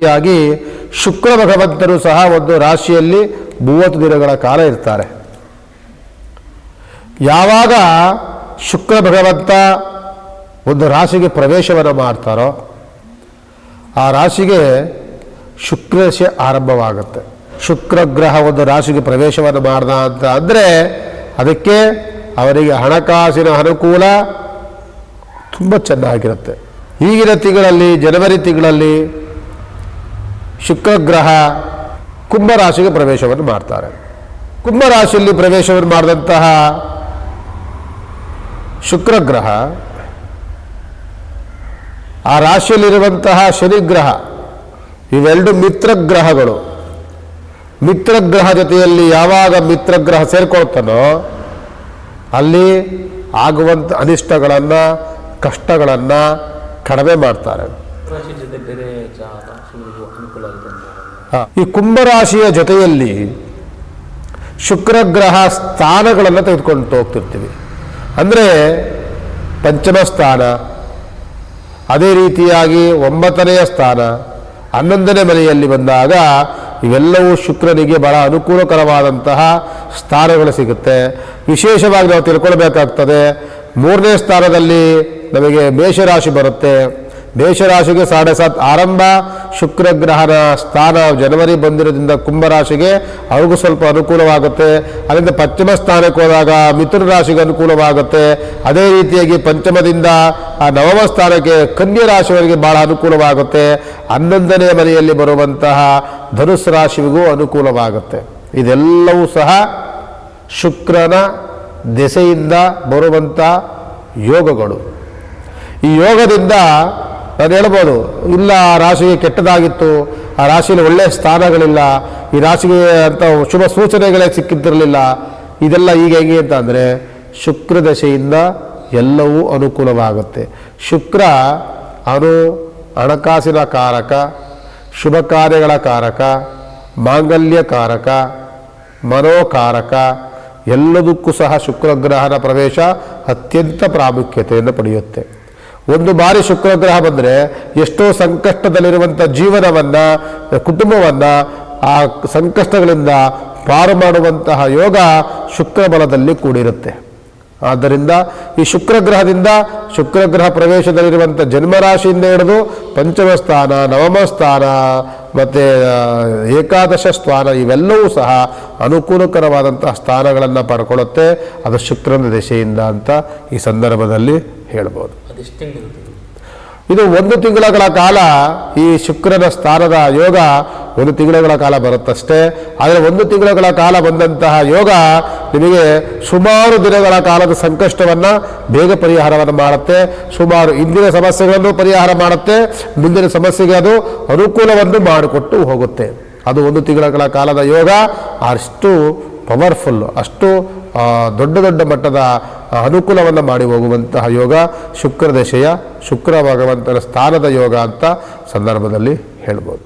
ರೀತಿಯಾಗಿ ಶುಕ್ರ ಭಗವಂತರು ಸಹ ಒಂದು ರಾಶಿಯಲ್ಲಿ ಮೂವತ್ತು ದಿನಗಳ ಕಾಲ ಇರ್ತಾರೆ. ಯಾವಾಗ ಶುಕ್ರ ಭಗವಂತ ಒಂದು ರಾಶಿಗೆ ಪ್ರವೇಶವನ್ನು ಮಾಡ್ತಾರೋ ಆ ರಾಶಿಗೆ ಶುಕ್ರಶೆ ಆರಂಭವಾಗುತ್ತೆ. ಶುಕ್ರ ಗ್ರಹ ಒಂದು ರಾಶಿಗೆ ಪ್ರವೇಶವನ್ನು ಮಾಡ್ದ ಅಂತ ಅಂದರೆ ಅದಕ್ಕೆ ಅವರಿಗೆ ಹಣಕಾಸಿನ ಅನುಕೂಲ ತುಂಬ ಚೆನ್ನಾಗಿರುತ್ತೆ. ಈಗಿನ ತಿಂಗಳಲ್ಲಿ, ಜನವರಿ ತಿಂಗಳಲ್ಲಿ ಶುಕ್ರ ಕುಂಭರಾಶಿಗೆ ಕುಂಭ ರಾಶಿಗೆ ಪ್ರವೇಶವನ್ನು ಮಾಡ್ತಾರೆ. ಕುಂಭರಾಶಿಯಲ್ಲಿ ಪ್ರವೇಶವನ್ನು ಮಾಡಿದಂತಹ ಶುಕ್ರಗ್ರಹ, ಆ ರಾಶಿಯಲ್ಲಿರುವಂತಹ ಶನಿಗ್ರಹ, ಇವೆರಡು ಮಿತ್ರಗ್ರಹಗಳು. ಮಿತ್ರಗ್ರಹ ಮಿತ್ರ ಗ್ರಹ ಜೊತೆಯಲ್ಲಿ ಯಾವಾಗ ಮಿತ್ರಗ್ರಹ ಸೇರ್ಕೊಳ್ತಾನೋ ಅಲ್ಲಿ ಆಗುವಂಥ ಅನಿಷ್ಟಗಳನ್ನು, ಕಷ್ಟಗಳನ್ನು ಕಡಿಮೆ ಮಾಡ್ತಾರೆ. ಅನುಕೂಲ ಈ ಕುಂಭರಾಶಿಯ ಜೊತೆಯಲ್ಲಿ ಶುಕ್ರ ಗ್ರಹ ಸ್ಥಾನಗಳನ್ನು ತೆಗೆದುಕೊಂಡು ಹೋಗ್ತಿರ್ತೀವಿ. ಅಂದರೆ ಪಂಚಮ ಸ್ಥಾನ, ಅದೇ ರೀತಿಯಾಗಿ ಒಂಬತ್ತನೆಯ ಸ್ಥಾನ, ಹನ್ನೊಂದನೇ ಮನೆಯಲ್ಲಿ ಬಂದಾಗ ಇವೆಲ್ಲವೂ ಶುಕ್ರನಿಗೆ ಬಹಳ ಅನುಕೂಲಕರವಾದಂತಹ ಸ್ಥಾನಗಳು ಸಿಗುತ್ತೆ. ವಿಶೇಷವಾಗಿ ನಾವು ತಿಳ್ಕೊಳ್ಬೇಕಾಗ್ತದೆ, ಮೂರನೇ ಸ್ಥಾನದಲ್ಲಿ ನಮಗೆ ಮೇಷರಾಶಿ ಬರುತ್ತೆ. ಮೇಷರಾಶಿಗೆ ಸಾಡೆ ಸಾತ್ ಆರಂಭ ಶುಕ್ರ ಗ್ರಹನ ಸ್ಥಾನ ಜನವರಿ ಬಂದಿರೋದ್ರಿಂದ ಕುಂಭರಾಶಿಗೆ ಅವ್ರಿಗೂ ಸ್ವಲ್ಪ ಅನುಕೂಲವಾಗುತ್ತೆ. ಅದರಿಂದ ಪಶ್ಚಿಮ ಸ್ಥಾನಕ್ಕೆ ಹೋದಾಗ ಮಿಥುನ ರಾಶಿಗೆ ಅನುಕೂಲವಾಗುತ್ತೆ. ಅದೇ ರೀತಿಯಾಗಿ ಪಂಚಮದಿಂದ, ಆ ನವಮ ಸ್ಥಾನಕ್ಕೆ ಕನ್ಯಾ ರಾಶಿಯವರಿಗೆ ಬಹಳ ಅನುಕೂಲವಾಗುತ್ತೆ. ಹನ್ನೊಂದನೇ ಮನೆಯಲ್ಲಿ ಬರುವಂತಹ ಧನುಸ್ ರಾಶಿಗೂ ಅನುಕೂಲವಾಗುತ್ತೆ. ಇದೆಲ್ಲವೂ ಸಹ ಶುಕ್ರನ ದೆಸೆಯಿಂದ ಬರುವಂಥ ಯೋಗಗಳು. ಈ ಯೋಗದಿಂದ ನಾನು ಹೇಳ್ಬೋದು, ಇಲ್ಲ, ಆ ರಾಶಿಗೆ ಕೆಟ್ಟದಾಗಿತ್ತು, ಆ ರಾಶಿಯಲ್ಲಿ ಒಳ್ಳೆಯ ಸ್ಥಾನಗಳಿಲ್ಲ, ಈ ರಾಶಿಗೆ ಅಂತ ಶುಭ ಸೂಚನೆಗಳೇ ಸಿಕ್ಕಿದ್ದಿರಲಿಲ್ಲ, ಇದೆಲ್ಲ ಈಗ ಹೇಗೆ ಅಂತ ಅಂದರೆ ಶುಕ್ರ ದಶೆಯಿಂದ ಎಲ್ಲವೂ ಅನುಕೂಲವಾಗುತ್ತೆ. ಶುಕ್ರ ಅನು ಹಣಕಾಸಿನ ಕಾರಕ, ಶುಭ ಕಾರ್ಯಗಳ ಕಾರಕ, ಮಾಂಗಲ್ಯ ಕಾರಕ, ಮನೋಕಾರಕ, ಎಲ್ಲದಕ್ಕೂ ಸಹ ಶುಕ್ರಗ್ರಹನ ಪ್ರವೇಶ ಅತ್ಯಂತ ಪ್ರಾಮುಖ್ಯತೆಯನ್ನು ಪಡೆಯುತ್ತೆ. ಒಂದು ಬಾರಿ ಶುಕ್ರಗ್ರಹ ಬಂದರೆ ಎಷ್ಟೋ ಸಂಕಷ್ಟದಲ್ಲಿರುವಂಥ ಜೀವನವನ್ನು, ಕುಟುಂಬವನ್ನು, ಆ ಸಂಕಷ್ಟಗಳಿಂದ ಪಾರು ಮಾಡುವಂತಹ ಯೋಗ ಶುಕ್ರ ಬಲದಲ್ಲಿ ಕೂಡಿರುತ್ತೆ. ಆದ್ದರಿಂದ ಈ ಶುಕ್ರಗ್ರಹದಿಂದ ಶುಕ್ರಗ್ರಹ ಪ್ರವೇಶದಲ್ಲಿರುವಂಥ ಜನ್ಮರಾಶಿಯಿಂದ ಹಿಡಿದು ಪಂಚಮ ಸ್ಥಾನ, ನವಮ ಸ್ಥಾನ, ಮತ್ತು ಏಕಾದಶ ಸ್ಥಾನ ಇವೆಲ್ಲವೂ ಸಹ ಅನುಕೂಲಕರವಾದಂತಹ ಸ್ಥಾನಗಳನ್ನು ಪಡ್ಕೊಳ್ಳುತ್ತೆ. ಅದು ಶುಕ್ರನ ದೆಸೆಯಿಂದ ಅಂತ ಈ ಸಂದರ್ಭದಲ್ಲಿ ಹೇಳ್ಬೋದು. ಇದು ಒಂದು ತಿಂಗಳ ಕಾಲ ಈ ಶುಕ್ರನ ಸ್ಥಾನದ ಯೋಗ ಒಂದು ತಿಂಗಳ ಕಾಲ ಬರುತ್ತಷ್ಟೇ. ಆದರೆ ಒಂದು ತಿಂಗಳ ಕಾಲ ಬಂದಂತಹ ಯೋಗ ನಿಮಗೆ ಸುಮಾರು ದಿನಗಳ ಕಾಲದ ಸಂಕಷ್ಟವನ್ನು ಬೇಗ ಪರಿಹಾರವನ್ನು ಮಾಡುತ್ತೆ. ಸುಮಾರು ಇಂದಿನ ಸಮಸ್ಯೆಗಳನ್ನು ಪರಿಹಾರ ಮಾಡುತ್ತೆ. ಮುಂದಿನ ಸಮಸ್ಯೆಗೆ ಅದು ಅನುಕೂಲವನ್ನು ಮಾಡಿಕೊಟ್ಟು ಹೋಗುತ್ತೆ. ಅದು ಒಂದು ತಿಂಗಳ ಕಾಲದ ಯೋಗ. ಅಷ್ಟು ಪವರ್ಫುಲ್, ಅಷ್ಟು ದೊಡ್ಡ ದೊಡ್ಡ ಮಟ್ಟದ ಅನುಕೂಲವನ್ನು ಮಾಡಿ ಹೋಗುವಂತಹ ಯೋಗ ಶುಕ್ರ ದಶೆಯ ಶುಕ್ರ ಭಗವಂತನ ಸ್ಥಾನದ ಯೋಗ ಅಂತ ಸಂದರ್ಭದಲ್ಲಿ ಹೇಳ್ಬೋದು.